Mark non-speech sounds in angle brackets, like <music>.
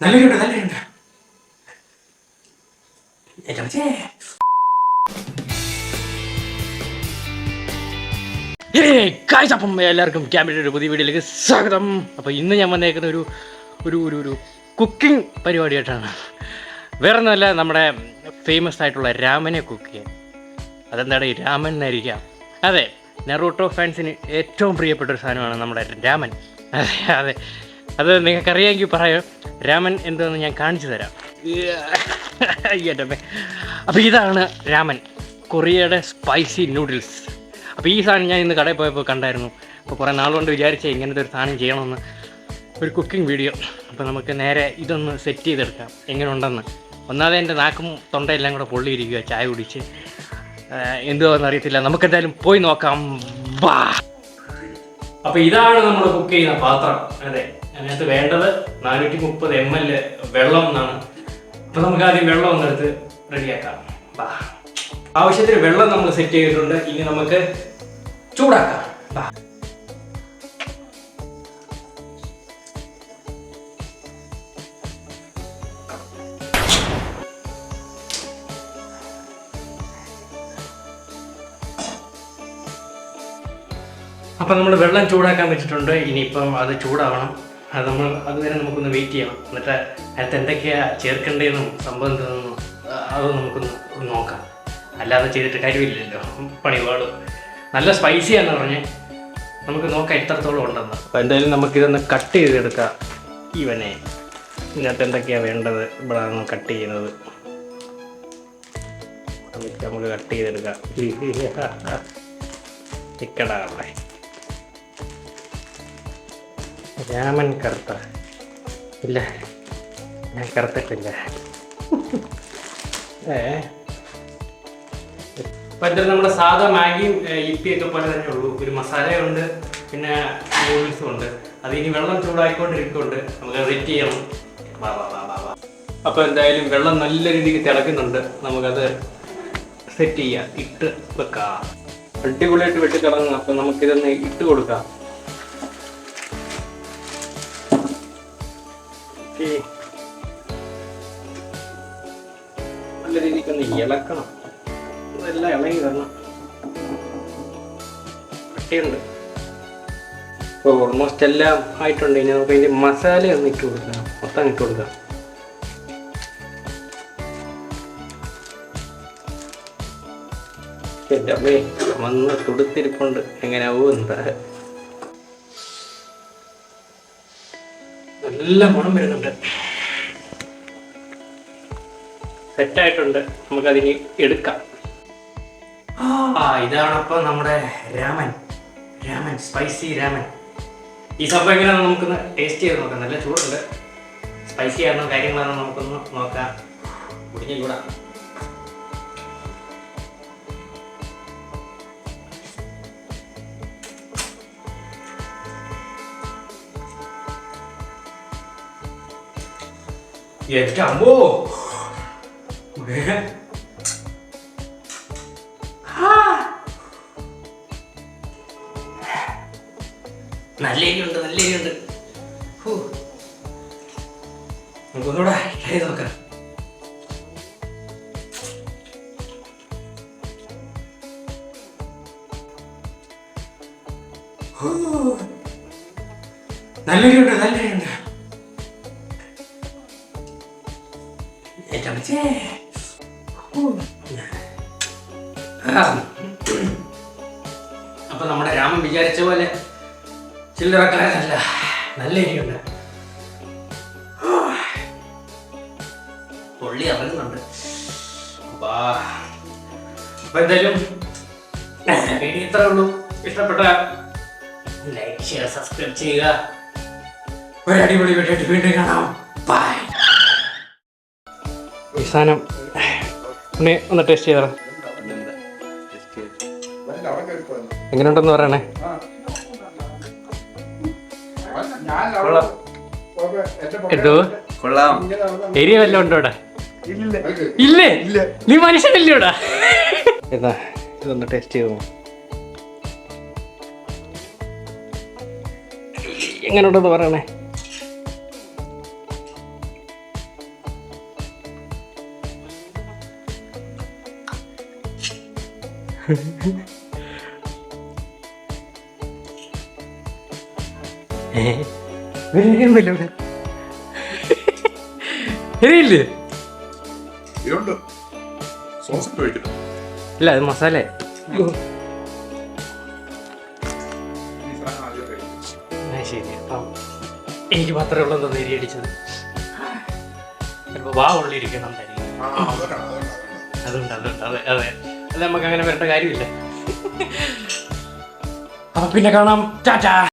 നല്ലൊരുണ്ട് നല്ലൊരുണ്ട് അപ്പം എല്ലാവർക്കും ക്യാമ്പിന്റെ ഒരു പുതിയ വീഡിയോയിലേക്ക് സ്വാഗതം. അപ്പോൾ ഇന്ന് ഞാൻ വന്നേക്കുന്ന ഒരു ഒരു ഒരു ഒരു കുക്കിംഗ് പരിപാടിയായിട്ടാണ്. വേറെ ഒന്നുമല്ല നമ്മുടെ ഫേമസ് ആയിട്ടുള്ള രാമനെ കുക്ക് ചെയ്യാൻ. അതെന്താണ്? ഈ രാമൻ എന്നായിരിക്കാം. അതെ നെറൂട്ടോ ഫാൻസിന് ഏറ്റവും പ്രിയപ്പെട്ട ഒരു സാധനമാണ് നമ്മുടെ രാമൻ. അതെ അതെ. അത് നിങ്ങൾക്കറിയാമെങ്കിൽ പറയാം. രാമൻ എന്തെന്ന് ഞാൻ കാണിച്ചു തരാം. <laughs> അയ്യറ്റമ്മേ അപ്പോൾ ഇതാണ് രാമൻ കൊറിയയുടെ സ്പൈസി നൂഡിൽസ് അപ്പോൾ ഈ സാധനം ഞാൻ ഇന്ന് കടയിൽ പോയപ്പോൾ കണ്ടായിരുന്നു. അപ്പോൾ കുറേ നാളുകൊണ്ട് വിചാരിച്ച ഇങ്ങനത്തെ ഒരു സാധനം ചെയ്യണമെന്ന്. ഒരു കുക്കിംഗ് വീഡിയോ അപ്പോൾ നമുക്ക് നേരെ ഇതൊന്ന് സെറ്റ് ചെയ്തെടുക്കാം. എങ്ങനെ ഉണ്ടെന്ന് ഒന്നാമത് എന്റെ നാക്കും തൊണ്ടയെല്ലാം കൂടെ പൊള്ളിയിരിക്കുക ചായ കുടിച്ച്. എന്തുവാന്ന് അറിയത്തില്ല. നമുക്ക് എന്തായാലും പോയി നോക്കാം. വാ അപ്പോൾ ഇതാണ് നമ്മൾ കുക്ക് ചെയ്യുന്ന പാത്രം. അതെ. അതിനകത്ത് വേണ്ടത് നാനൂറ്റി മുപ്പത് എം എൽ വെള്ളം എന്നാണ്. അപ്പോൾ നമുക്ക് ആദ്യം വെള്ളം ഒന്നെടുത്ത് റെഡിയാക്കാം. ആവശ്യത്തിന് വെള്ളം നമ്മൾ സെറ്റ് ചെയ്തിട്ടുണ്ട്. ഇനി നമുക്ക് ചൂടാക്കാം. അപ്പം നമ്മൾ വെള്ളം ചൂടാക്കാൻ വെച്ചിട്ടുണ്ട്. ഇനിയിപ്പം അത് ചൂടാവണം. അത് നമ്മൾ അതുവരെ നമുക്കൊന്ന് വെയിറ്റ് ചെയ്യാം എന്നിട്ട് അതിനകത്ത് എന്തൊക്കെയാണ് ചേർക്കേണ്ടതെന്നും സംഭവം എന്താണെന്നും അത് നമുക്കൊന്ന് നോക്കാം. അല്ലാതെ ചെയ്തിട്ട് കാര്യമില്ലല്ലോ. പണിപാട്. നല്ല സ്പൈസി സ്പൈസിയാന്ന് പറഞ്ഞ് നമുക്ക് നോക്കാം എത്രത്തോളം ഉണ്ടെന്ന്. അപ്പോൾ എന്തായാലും നമുക്കിതൊന്ന് കട്ട് ചെയ്തെടുക്കാം. ഇവനെ. ഇതിനകത്ത് എന്തൊക്കെയാണ് വേണ്ടത്? ഇവിടെ ആണ് കട്ട് ചെയ്യുന്നത്. നമുക്ക് കട്ട് ചെയ്തെടുക്കാം. <laughs> ചിക്കടാ രാമൻ കറുത്ത. ഇല്ല ഞാൻ കറുത്തിട്ടില്ല. <laughs> ഏ? പറ്റ നമ്മുടെ സാധാ മാഗിയും ഇപ്പിയൊക്കെ പോലെ തന്നെ ഉള്ളൂ. ഒരു മസാലയുണ്ട് പിന്നെ നൂഡിൽസും ഉണ്ട്. അത് ഇനി വെള്ളം ചൂടായിക്കൊണ്ടിരിക്കുന്നുണ്ട്. നമുക്ക് റെറ്റ് ചെയ്യണം. വാ വാ വാ വാ വാ. അപ്പോൾ എന്തായാലും വെള്ളം നല്ല രീതിക്ക് തിളക്കുന്നുണ്ട്. നമുക്കത് സെറ്റ് ചെയ്യാം. ഇട്ട് വെക്കാം. അടിപൊളിയായിട്ട് വെട്ടി തിളങ്ങും അപ്പം നമുക്കിതൊന്ന് ഇട്ട് കൊടുക്കാം. ഓക്കേ. നല്ല രീതിക്ക് ഒന്ന് ഇളക്കണം. ഇതെല്ലാം ഇളകി വരണം. കട്ടിയുണ്ട്. ഇപ്പോൾ ഓൾമോസ്റ്റ് എല്ലാം ആയിട്ടുണ്ട്. ഇനി നമുക്ക് അതിന്റെ മസാല ഒന്ന് ഇട്ട് കൊടുക്കാം. മൊത്തം ഇട്ട് കൊടുക്കാം. എന്റെ അമ്മേ വന്ന് തുടുത്തിരിപ്പുണ്ട്. എങ്ങനെയാവും എന്താ നല്ല ഗുണം വരുന്നുണ്ട്. സെറ്റായിട്ടുണ്ട്. നമുക്കതിന് എടുക്കാം. ആ നമ്മുടെ രാമൻ. രാമൻ സ്പൈസി രാമൻ. ഈ സംഭവം എങ്ങനെയാണ് നമുക്കൊന്ന് ടേസ്റ്റ് ചെയ്ത് നോക്കാം. നല്ല ചൂടുണ്ട്. സ്പൈസി ആണോ കാര്യങ്ങളാണോ നമുക്കൊന്ന് നോക്കാം. കുടിഞ്ഞ ചൂടാ എന്റെ അമ്മോ. നല്ല എരിയുണ്ട് നല്ല എരിയുണ്ട്. നമുക്കൊന്നുകൂടെ ട്രൈ ചെയ്ത് നോക്കാം ഹൂ. നല്ല എരിയുണ്ട് നല്ല അപ്പൊ നമ്മുടെ രാമൻ വിചാരിച്ച പോലെ ചില്ലറക്കാരല്ല നല്ല എരിയുണ്ട് പൊള്ളി ഇറങ്ങുന്നുണ്ട് അപ്പാ. എന്തായാലും വീഡിയോ ഇത്രേ ഉള്ളൂ. ഇഷ്ടപ്പെട്ട ലൈക്ക് ഷെയർ സബ്സ്ക്രൈബ് ചെയ്യുക. ഒരു അടിപൊളി ആയിട്ട് വീണ്ടും കാണാം. ബൈ സാധനം ഉണ്ണി ഒന്ന് ടേസ്റ്റ് ചെയ്തോ. എങ്ങനെയുണ്ടെന്ന് പറയണേ? എന്തോ? കൊള്ളാം. എരിയ വല്ലതും ഉണ്ടോ ഇവിടെ? ഇല്ലേ? നീ മനുഷ്യനല്ലേ ഇവിടെ? എന്നാ ഇതൊന്ന് ടേസ്റ്റ് ചെയ്തു. എങ്ങനെയുണ്ടെന്ന് പറയണേ? ഇല്ല അത് മസാല. ശരി. എനിക്ക് മാത്രമേ ഉള്ളൂ എന്താ നേരി അടിച്ചത്. ചിലപ്പോൾ വാ ഉള്ളിരിക്കണം. അതുണ്ട് അതുണ്ട്. അതെ അതെ. അത് നമുക്ക് അങ്ങനെ വരേണ്ട കാര്യമില്ല. അപ്പൊ പിന്നെ കാണാം. ടാറ്റാ.